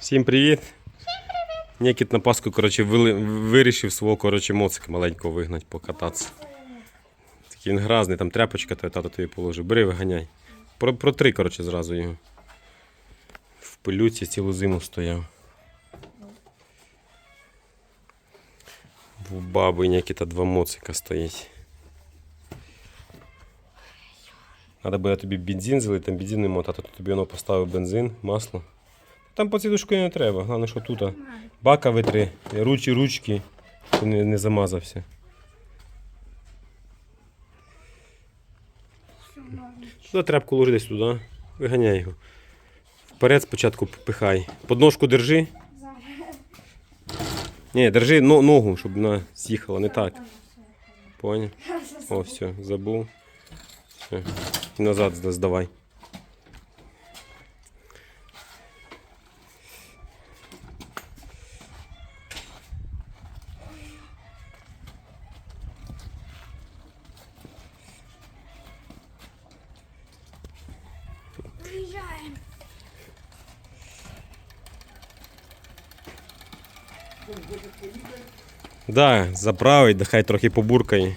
Всім привіт! Нікіт на Пасху коротше, вирішив свого коротше, моцика маленького вигнати, покататися. Такий він гразний, там тряпочка, твоя тато тобі положив. Бери, виганяй. Про, протри, коротше, зразу його. В пилюці цілу зиму стояв. В баби Нікіта два моцика стоїть. Надо буде тобі бензин залити, там бензин нема, тато тобі воно поставив бензин, масло. Там поцідушкою не треба, головне, що тут. Бака витри, ручі, ручки, щоб не, не замазався. Туди тряпку ложи десь туди, виганяй його. Вперед спочатку пихай. Подножку держи. Ні, держи ногу, щоб вона з'їхала, не так. Поняв? О, все, забув. Все. І назад здавай. Да, заправить, да хай трохи побуркає.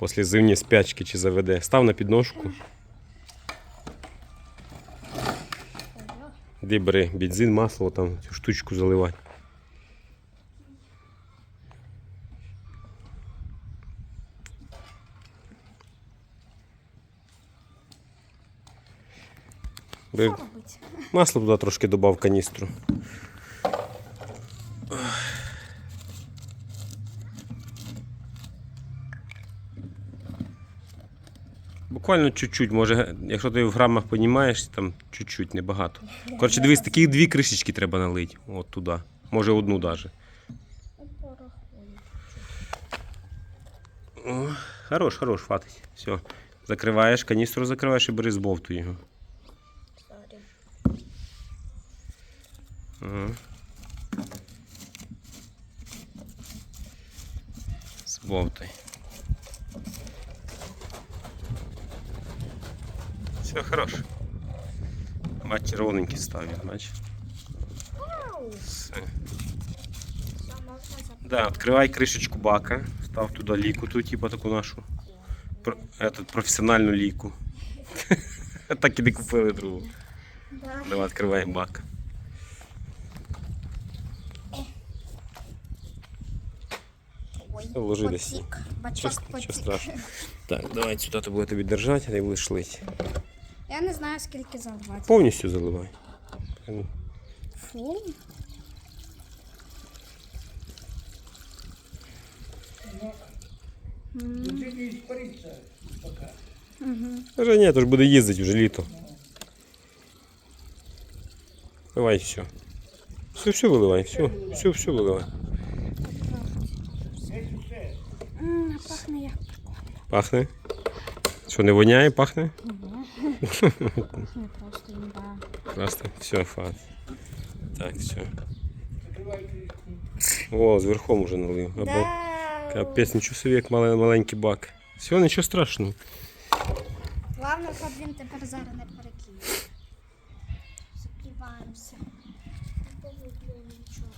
Після зимні спячки чи заведе. Став на підножку. Де бери бензин, масло, там цю штучку робить? Масло туди трошки додав каністру. Буквально чуть-чуть, може, якщо ти в грамах понімаєш, там чуть-чуть, небагато. Коротше, дивись, такі дві кришечки треба налити. От туди. Може одну навіть. О, хорош, хорош, хватить. Все. Закриваєш, каністру закриваєш і бери збовтуй його. Сорі. Ага. Збовтай. Все хорошо. Бач, червоненький ставить, бач. Все. Да, відкривай кришечку бака, став туди ліку, ту, типу таку нашу. Про, этот, професіональну ліку. так і не купили другу. Давай відкривай бак. Ой, Ложи десь. Бачок нічого страшного. Так, давай сюди тобі держати, а ти будеш лити. Я не знаю, скільки заливати. Повністю заливай. Фу. Вже ні, то ж буде їздити вже літо. Давай все. Все, все виливай, все, все, все виливай. Пахне як прикольно. Пахне. Що, не воняє, пахне? Пахне просто їда. Просто все, фат. Так, все. О, зверхом уже налив. Або... Да. Капець, нічого собі, як мале- маленький бак. Все, нічого страшного. Главное, щоб він тепер зараз не перекине. Закриваємося. Не повідло нічого.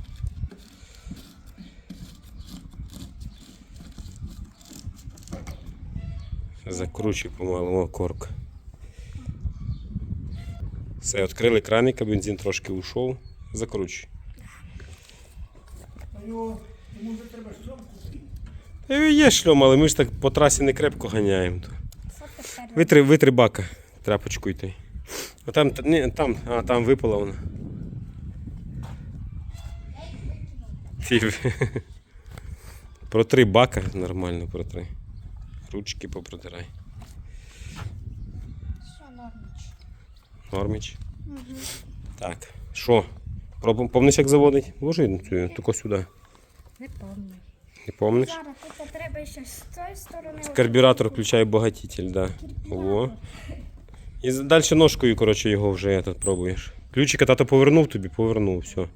Закручуй помалу, о, корк. Все, відкрили краника, бензин трошки ушов. Закручуй. Та є шльом, але ми ж так по трасі не крепко ганяємо. Витри, витри бака тряпочкою той. А там, та- ні, там, а там випала вона. В- Протри бака, нормально протри. Ручки попротирай. Що норміч? Норміч. Так, що? Помниш, як заводить? Ложи на цю, тільки сюди. Не пам'ятаю. Не помниш? Зараз тут треба ще з цієї сторони. Карбюратор включає багатитель, да. О. І далі ножкою, коротше, його вже этот, пробуєш. Ключика тато повернув тобі, повернув, все.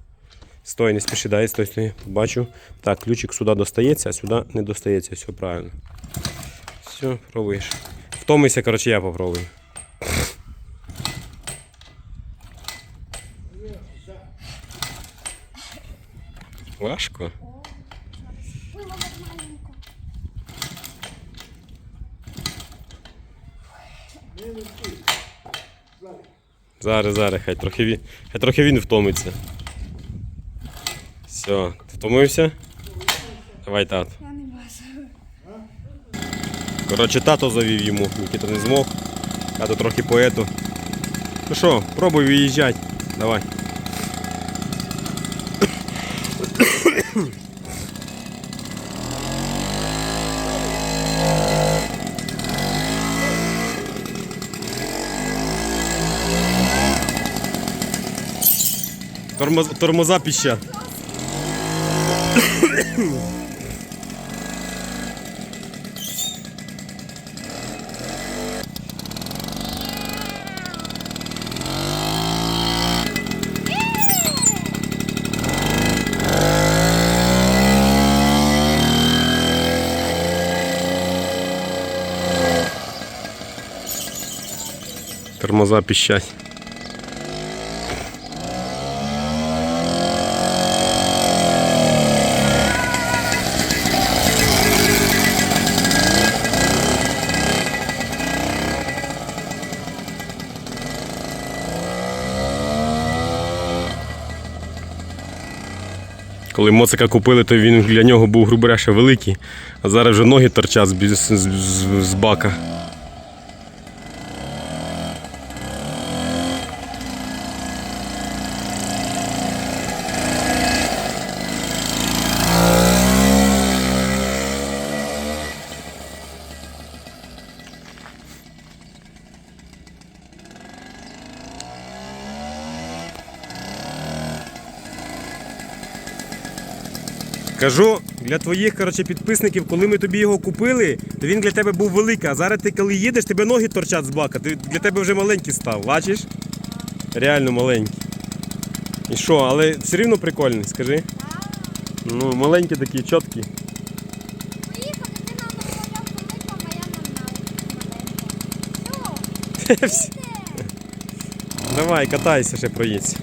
Стой, не спіши, дай, стой, стой. Бачу. Так, ключик сюди достається, а сюди не достається, все правильно. Все, пробуєш. Втомися, коротше, я попробую. Важко. Зараз, зараз, хай трохи він, хай трохи він втомиться. Все, ти втомився? Давай, тат. Я не можу. Коротше, тато завів йому, Нікіта не змог. Тато трохи поету. Ну що, пробуй виїжджати. Давай. Тормоз, тормоза піщать. Тормоза піщать. Коли моцика купили, то він для нього був, грубо ще великий, а зараз вже ноги торчать з, з, з, з бака. Кажу для твоїх коротше, підписників, коли ми тобі його купили, то він для тебе був великий. А зараз ти коли їдеш, тебе ноги торчать з бака. Ти, для тебе вже маленький став, бачиш? Реально маленький. І що, але все рівно прикольний, скажи. Ну, маленький такий, чіткий. Давай, катайся, ще проїдься.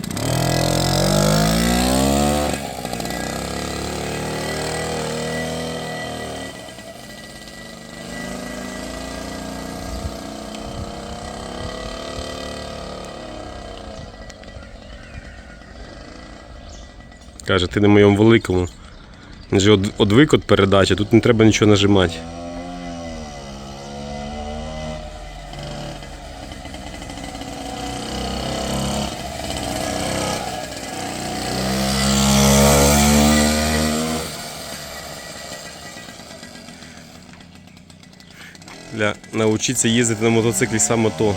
Каже, ти на моєму великому. Він же одвик від передачі, тут не треба нічого нажимати. Для навчитися їздити на мотоциклі саме то.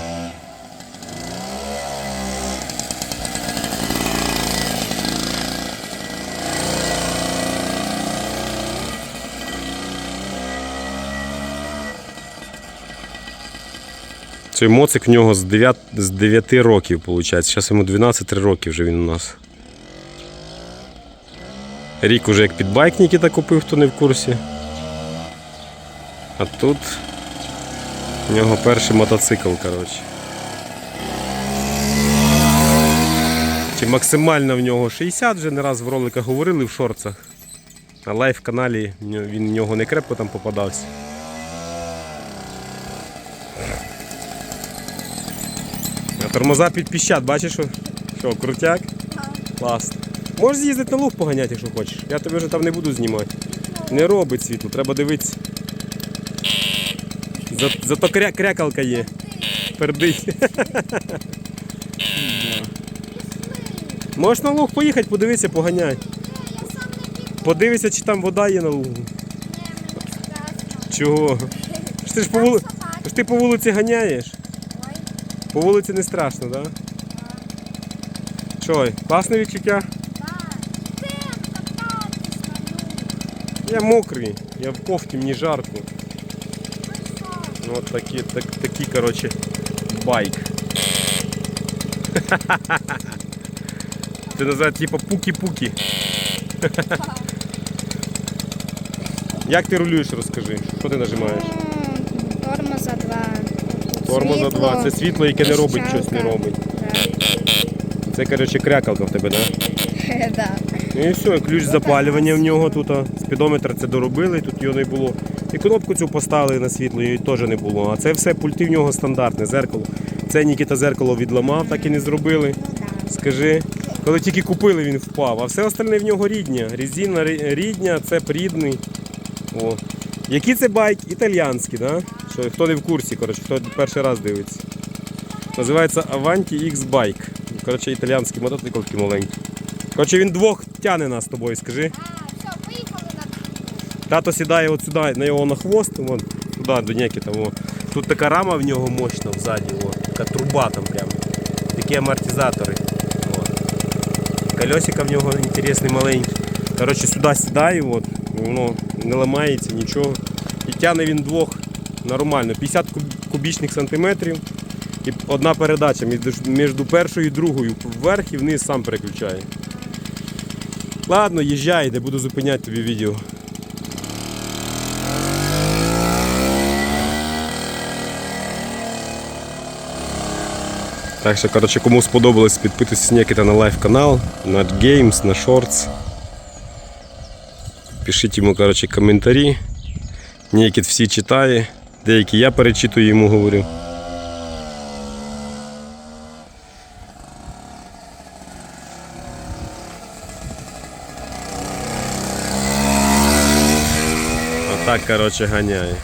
Цей моцик в нього з 9, з 9 років, виходить. Зараз йому 12 років вже він у нас. Рік уже як підбайк Нікіта купив, хто не в курсі. А тут у нього перший мотоцикл, коротше. Чи максимально в нього 60, вже не раз в роликах говорили в шорцах. На лайв каналі він в нього не крепко там попадався. Тормоза під піщат, бачиш, що, що крутяк? Класно. Можеш з'їздити на луг поганяти, якщо хочеш. Я тебе вже там не буду знімати. Не робить світло, треба дивитися. За, зато кря, крякалка є. Пердить. Можеш на луг поїхати, подивитися, поганяй. Подивися, чи там вода є на лугу. Чого? Ж ти ж по, вули... ж ти по вулиці ганяєш. По вулиці не страшно, так? Да? Що, класне відчуття? Я мокрий, я в кофті, мені жарко. Ну і що? Ну, от такі, так, такі, коротше, байк. Це називають типу пуки-пуки. Як ти рулюєш, розкажи? Що ти нажимаєш? Тормоза два. Тормоза 2. Це світло, яке не робить щось, не робить. Це, коротше, крякалка в тебе, так? Да? Да. І все, ключ запалювання в нього тут. а, Спідометр це доробили, тут його не було. І кнопку цю поставили на світло, її теж не було. А це все пульти в нього стандартне, зеркало. Це Нікіта зеркало відламав, так і не зробили. Скажи, коли тільки купили, він впав, а все остальне в нього рідня. Резина рідня, це рідний. О. Який це байк? Італіянський, да? Що, хто не в курсі, коротше, хто перший раз дивиться. Називається Avanti X Bike. Коротше, італіянський мотоцикл такий маленький. Коротше, він двох тяне нас з тобою, скажи. А, все, поїхали на Тато сідає от сюди, на його на хвост, вон, туди, до Нікіта. О. Тут така рама в нього мощна ззаді, о, така труба там прямо. Такі амортизатори. О. Колесика в нього інтересні маленькі. Коротше, сюди сідає, от, воно не ламається, нічого. І тягне він двох нормально. 50 кубічних сантиметрів. І одна передача між, першою і другою вверх і вниз сам переключає. Ладно, їжджай, де буду зупиняти тобі відео. Так що, коротше, кому сподобалось, підписуйтесь на лайв канал, на Games, на Shorts. Пишіть йому коротше, коментарі. Ніякі всі читає, деякі я перечитую йому говорю. Отак, коротше, ганяє.